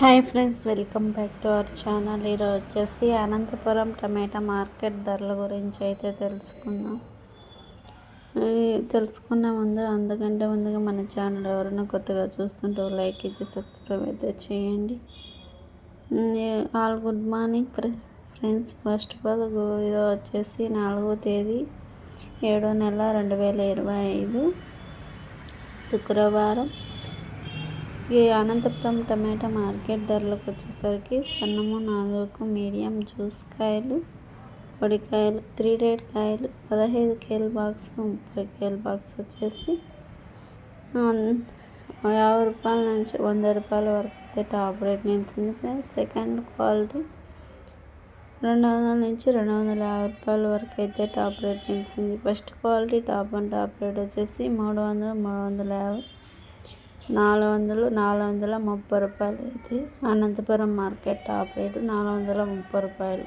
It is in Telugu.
Hi friends welcome back to our channel. ఈరోజు వచ్చేసి అనంతపురం టమాటా మార్కెట్ ధరల గురించి అయితే తెలుసుకున్నాం తెలుసుకున్న ముందు అందుకంటే ముందుగా మన ఛానల్ ఎవరైనా కొత్తగా చూస్తుంటే లైక్ ఇచ్చి సబ్స్క్రైబ్ అయితే చేయండి. All good morning friends. First of all ఈరోజు వచ్చేసి నాలుగో తేదీ ఏడో నెల రెండు వేల ఇరవై ఐదు. శుక్రవారం. ఈ అనంతపురం టమాటా మార్కెట్ ధరలకు వచ్చేసరికి సన్నము నాలుగు మీడియం జ్యూస్ కాయలు పొడికాయలు త్రీ రేట్ కాయలు పదహైదు కేల బాక్స్ ముప్పై కేల బాక్స్ వచ్చేసి యాభై రూపాయల నుంచి వంద రూపాయల వరకు అయితే టాప్ రేట్ నిలిచింది ఫ్రెండ్స్. సెకండ్ క్వాలిటీ రెండు వందల నుంచి రెండు వందల యాభై రూపాయల వరకు అయితే టాప్ రేట్ నిలిచింది. First quality top and top rate వచ్చేసి మూడు వందలు మూడు వందల యాభై. నాలుగు వందలు నాలుగు వందల ముప్పై రూపాయలు అయితే అనంతపురం మార్కెట్ టాప్ రేటు నాలుగు వందల ముప్పై రూపాయలు.